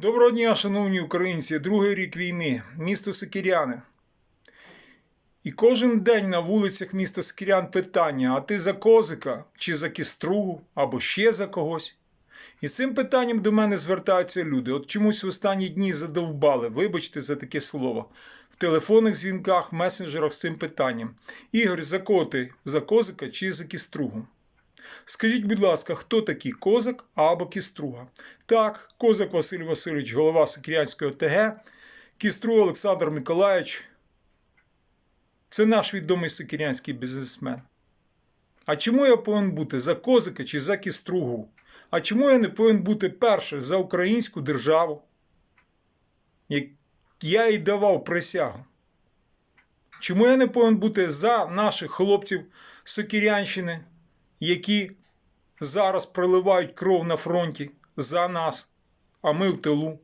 Доброго дня, шановні українці, другий рік війни, місто Сокиряне. І кожен день на вулицях міста Сокирян питання: а ти за козика чи за кістругу, або ще за когось? І цим питанням до мене звертаються люди. От чомусь в останні дні задовбали, вибачте за таке слово, в телефонних дзвінках, месенджерах з цим питанням. Ігор, за кого? За козика чи за кістругу? Скажіть, будь ласка, хто такий козак або кіструга? Так, козак Василь Васильович, голова Сокирянської ОТГ, кіструга Олександр Миколаївич. Це наш відомий сокирянський бізнесмен. А чому я повинен бути за козика чи за кістругу? А чому я не повинен бути перше за українську державу? Як я їй давав присягу. Чому я не повинен бути за наших хлопців Сокирянщини, які зараз проливають кров на фронті за нас, а ми в тилу?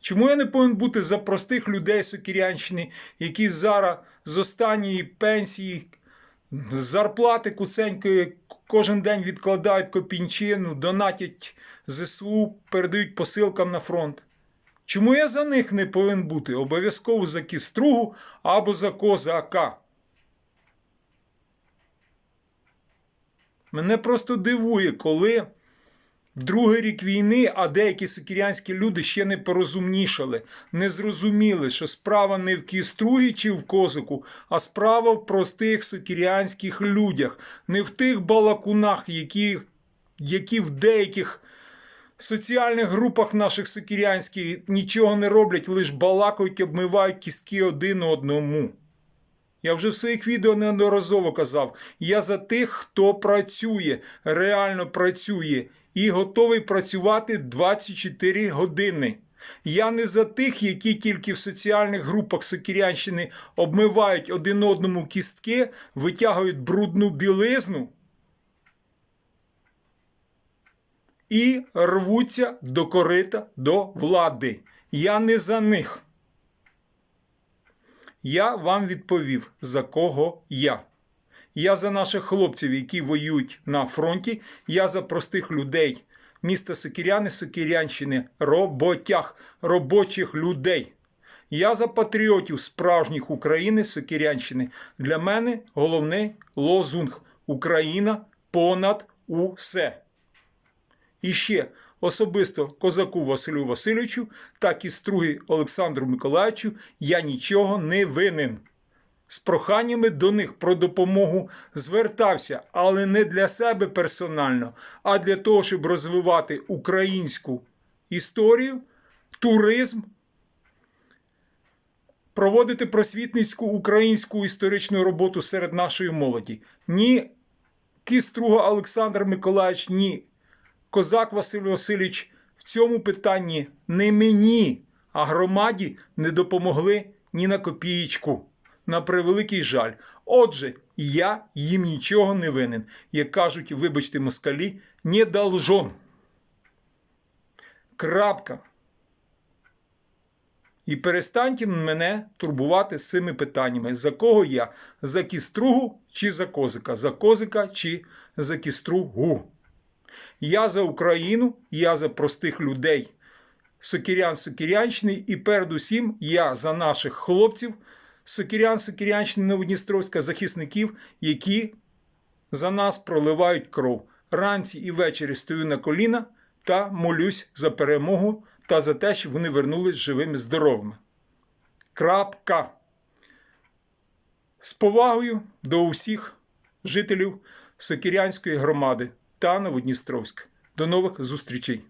Чому я не повинен бути за простих людей Сокирянщини, які зараз з останньої пенсії, зарплати куценької кожен день відкладають копінчину, донатять ЗСУ, передають посилкам на фронт? Чому я за них не повинен бути? Обов'язково за кістругу або за козака? Мене просто дивує, коли другий рік війни, а деякі сокірянські люди ще не порозумнішали, не зрозуміли, що справа не в кістругі чи в козику, а справа в простих сокірянських людях, не в тих балакунах, які, які в деяких соціальних групах наших сокірянських нічого не роблять, лише балакають, обмивають кістки один одному. Я вже в своїх відео неодноразово казав: я за тих, хто працює, реально працює і готовий працювати 24 години. Я не за тих, які тільки в соціальних групах Сокірянщини обмивають один одному кістки, витягують брудну білизну і рвуться до корита до влади. Я не за них. Я вам відповів, за кого я. Я за наших хлопців, які воюють на фронті. Я за простих людей міста Сокіряни, Сокірянщини, роботяг, робочих людей. Я за патріотів справжніх України, Сокірянщини. Для мене головний лозунг Україна понад усе. І ще особисто козаку Василю Васильовичу, так і струги Олександру Миколаївичу я нічого не винен. З проханнями до них про допомогу звертався, але не для себе персонально, а для того, щоб розвивати українську історію, туризм, проводити просвітницьку українську історичну роботу серед нашої молоді. Ні Кіструга Олександр Миколаївич, ні Козак Василь Васильович в цьому питанні не мені, а громаді не допомогли ні на копієчку. На превеликий жаль. Отже, я їм нічого не винен. Як кажуть, вибачте, москалі, не должен. Крапка. І перестаньте мене турбувати з цими питаннями. За кого я? За кістругу чи за козика? За козика чи за кістругу? Я за Україну, я за простих людей, Сокірян Сокірянщини, і передусім я за наших хлопців, Сокірян Сокірянщини Новодністровська, захисників, які за нас проливають кров. Ранці і ввечері стою на коліна та молюсь за перемогу та за те, щоб вони вернулись живими, здоровими. Крапка. З повагою до усіх жителів Сокірянської громади та Новодністровськ. До нових зустрічей!